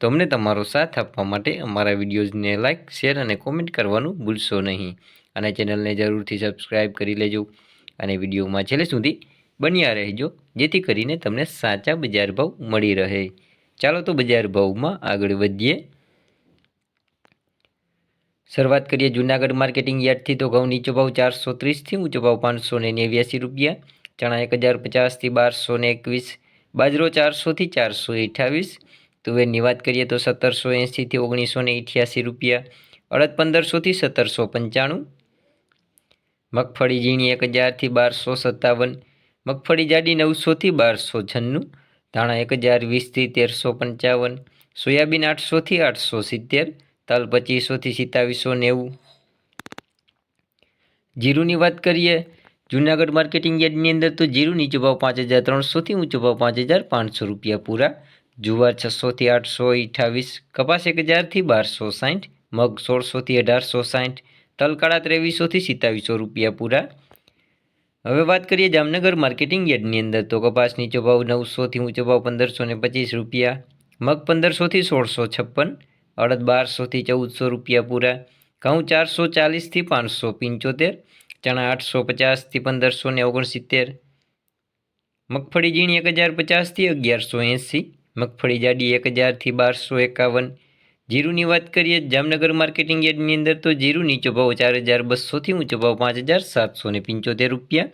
તો અમને તમારો સાથ આપવા માટે અમારા વિડીયોઝને લાઇક શેર અને કોમેન્ટ કરવાનું ભૂલશો નહીં. અને ચેનલને જરૂરથી સબસ્ક્રાઇબ કરી લેજો. અને વિડીયોમાં છેલ્લે સુધી બન્યા રહેજો, જેથી કરીને તમને સાચા બજાર ભાવ મળી રહે. ચાલો તો બજાર ભાવમાં આગળ વધીએ. શરૂઆત કરીએ જૂનાગઢ માર્કેટિંગ યાર્ડથી. તો ઘઉં નીચો ભાવ ચારસો ત્રીસથી ઊંચો ભાવ પાંચસો ને નેવ્યાસી રૂપિયા. ચણા એક હજાર પચાસથી બારસો ને એકવીસ. બાજરો ચારસોથી ચારસો અઠ્યાવીસ તુવેરની વાત કરીએ તો સત્તરસો એંશીથી ઓગણીસો ને અઠ્યાસી રૂપિયા, અડદ પંદરસોથી સત્તરસો પંચાણું, મગફળી ઝીણી એક હજારથી બારસો સત્તાવન, મગફળી જાડી નવસોથી બારસો છન્નું, ધાણા એક હજાર વીસથી તેરસો પંચાવન, સોયાબીન આઠસોથી આઠસો સિત્તેર, તલ પચીસોથી સિત્તાવીસો નેવું. જીરુની વાત કરીએ, જૂનાગઢ માર્કેટિંગ યાર્ડની અંદર તો જીરું નીચો ભાવ પાંચ હજાર ત્રણસોથી ઊંચો ભાવ પાંચ હજાર પાંચસો રૂપિયા પૂરા જુવાર છસોથી આઠસો અઠ્ઠાવીસ, કપાસ એક હજારથી બારસો સાઠ, મગ સોળસોથી અઢારસો સાઠ, તલકાળા ત્રેવીસોથી સિત્તાવીસો રૂપિયા પૂરા. હવે વાત કરીએ જામનગર માર્કેટિંગ યાર્ડની અંદર તો કપાસ નીચો ભાવ નવસોથી ઊંચો ભાવ પંદરસો ને પચીસ રૂપિયા, મગ પંદરસોથી સોળસો છપ્પન, અડદ બારસોથી ચૌદસો રૂપિયા પૂરા, ઘઉં ચારસો ચાલીસથી પાંચસો પંચોતેર, ચણા આઠસો પચાસથી પંદરસો ને ઓગણસિત્તેર, મગફળી ઝીણી એક હજાર પચાસથી અગિયારસો એંસી મગફળી જાડી એક હજારથી બારસો એકાવન. જીરુની વાત કરીએ, જામનગર માર્કેટિંગ યાર્ડની અંદર તો જીરું નીચો ભાવ ચાર હજાર બસોથી ઊંચો ભાવ પાંચ હજાર સાતસો ને પંચોતેર રૂપિયા.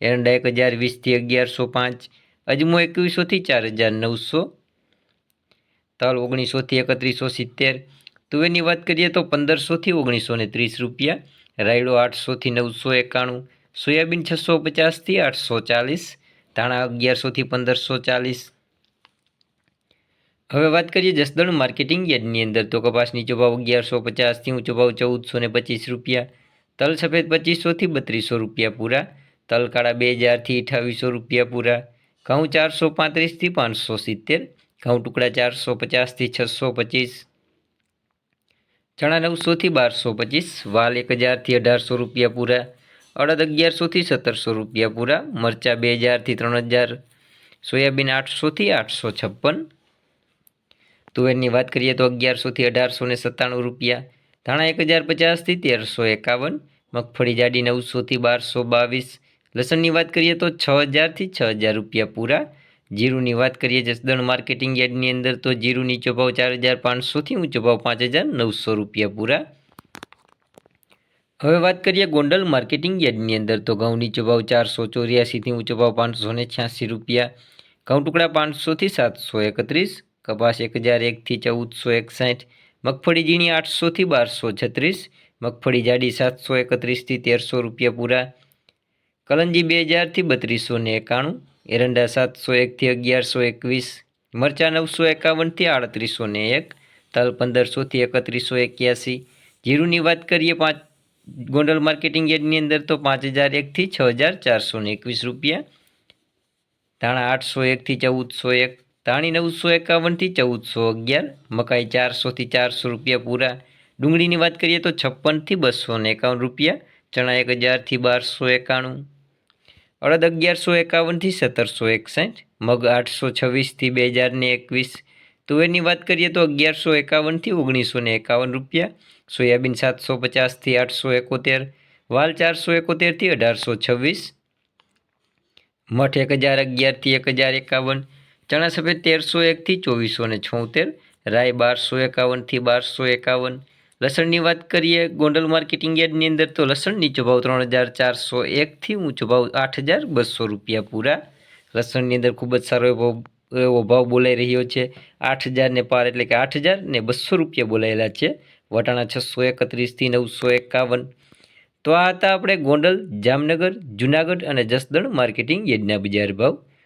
એરંડા એક હજાર વીસથી અગિયારસો પાંચ. અજમો એકવીસોથી ચાર હજાર નવસો. તલ ઓગણીસોથી એકત્રીસો સિત્તેર. તુવેરની વાત કરીએ તો પંદરસોથી ઓગણીસો ને ત્રીસ રૂપિયા. રાયડો આઠસોથી નવસો એકાણું. સોયાબીન છસો પચાસથી આઠસો ચાલીસ. ધાણા અગિયારસોથી પંદરસો ચાલીસ. હવે વાત કરીએ જસદણ માર્કેટિંગ યાર્ડની અંદર. તો કપાસ નીચો ભાવ અગિયારસો પચાસથી ઊંચો ભાવ ચૌદસો ને પચીસ રૂપિયા. તલ સફેદ પચીસોથી બત્રીસો રૂપિયા પૂરા. તલ કાળા બે હજારથી અઠાવીસો રૂપિયા પૂરા. ઘઉં ચારસો પાંત્રીસથી પાંચસો સિત્તેર. ઘઉં ટુકડા ચારસો પચાસથી છસો પચીસ. ચણા નવસોથી બારસો પચીસ. વાલ એક હજારથી અઢારસો રૂપિયા પૂરા. અડદ અગિયારસોથી સત્તરસો રૂપિયા પૂરા. મરચાં બે હજારથી ત્રણ હજાર. સોયાબીન આઠસોથી આઠસો છપ્પન. તુવેરની વાત કરીએ તો અગિયારસોથી અઢારસો ને સત્તાણું રૂપિયા. ધાણા એક હજાર પચાસથી તેરસો એકાવન. મગફળી જાડી નવસોથી બારસો બાવીસ. લસણની વાત કરીએ તો છ હજારથી છ હજાર રૂપિયા પૂરા. જીરુની વાત કરીએ જસદણ માર્કેટિંગ યાર્ડની અંદર તો જીરું નીચો ભાવ ચાર હજાર પાંચસોથી ઊંચો ભાવ પાંચ હજાર નવસો રૂપિયા પૂરા. હવે વાત કરીએ ગોંડલ માર્કેટિંગ યાર્ડની અંદર તો ઘઉં નીચો ભાવ ચારસો ચોર્યાસીથી ઊંચો ભાવ પાંચસો ને છ્યાસી રૂપિયા. ઘઉં ટુકડા પાંચસોથી સાતસો એકત્રીસ. કપાસ એક હજાર એકથી ચૌદસો એકસાઠ મગફળી ઝીણી આઠસોથી બારસો છત્રીસ, મગફળી જાડી સાતસો એકત્રીસથી તેરસો રૂપિયા પૂરા, કલંજી બે હજારથી બત્રીસો ને એકાણું, એરંડા સાતસો એકથી અગિયારસો એકવીસ, મરચાં નવસો એકાવનથી આડત્રીસો ને એક, તલ પંદરસોથી એકત્રીસો એક્યાસી, જીરુની વાત કરીએ પાંચ, ગોંડલ માર્કેટિંગ યાર્ડની અંદર તો પાંચ હજાર એકથી છ હજાર ચારસો એકવીસ રૂપિયા, ધાણા આઠસો એકથી ચૌદસો એક ધાણી નવસો એકાવનથી ચૌદસો અગિયાર, મકાઈ ચારસોથી ચારસો રૂપિયા પૂરા. ડુંગળીની વાત કરીએ તો છપ્પનથી બસો ને એકાવન રૂપિયા, ચણા એક હજારથી બારસો એકાણું. અડદ અગિયારસો એકાવનથી સત્તરસો એકસાઠ, મગ આઠસો છવ્વીસથી બે હજાર ને એકવીસ. તુવેરની વાત કરીએ તો અગિયારસો એકાવનથી ઓગણીસો ને એકાવન રૂપિયા, સોયાબીન સાતસો પચાસથી આઠસો એકોતેર, વાલ ચારસો એકોતેરથી અઢારસો છવ્વીસ, મઠ એક હજાર અગિયારથી એક હજાર એકાવન ચણા સફેદ તેરસો એકથી ચોવીસો ને છોતેર, રાય બારસો એકાવનથી બારસો એકાવન. લસણની વાત કરીએ, ગોંડલ માર્કેટિંગ યાર્ડની અંદર તો લસણ નીચો ત્રણ હજાર ચારસો એકથી ઊંચો ભાવ આઠ હજાર બસો રૂપિયા પૂરા. લસણની અંદર ખૂબ જ સારો એવો એવો ભાવ બોલાઈ રહ્યો છે. આઠ હજારને પાર એટલે કે આઠ હજાર ને બસો રૂપિયા બોલાયેલા છે. વટાણા છસો એકત્રીસથી નવસો એકાવન. તો આ હતા આપણે ગોંડલ, જામનગર, જુનાગઢ અને જસદણ માર્કેટિંગ યાર્ડના બજાર ભાવ.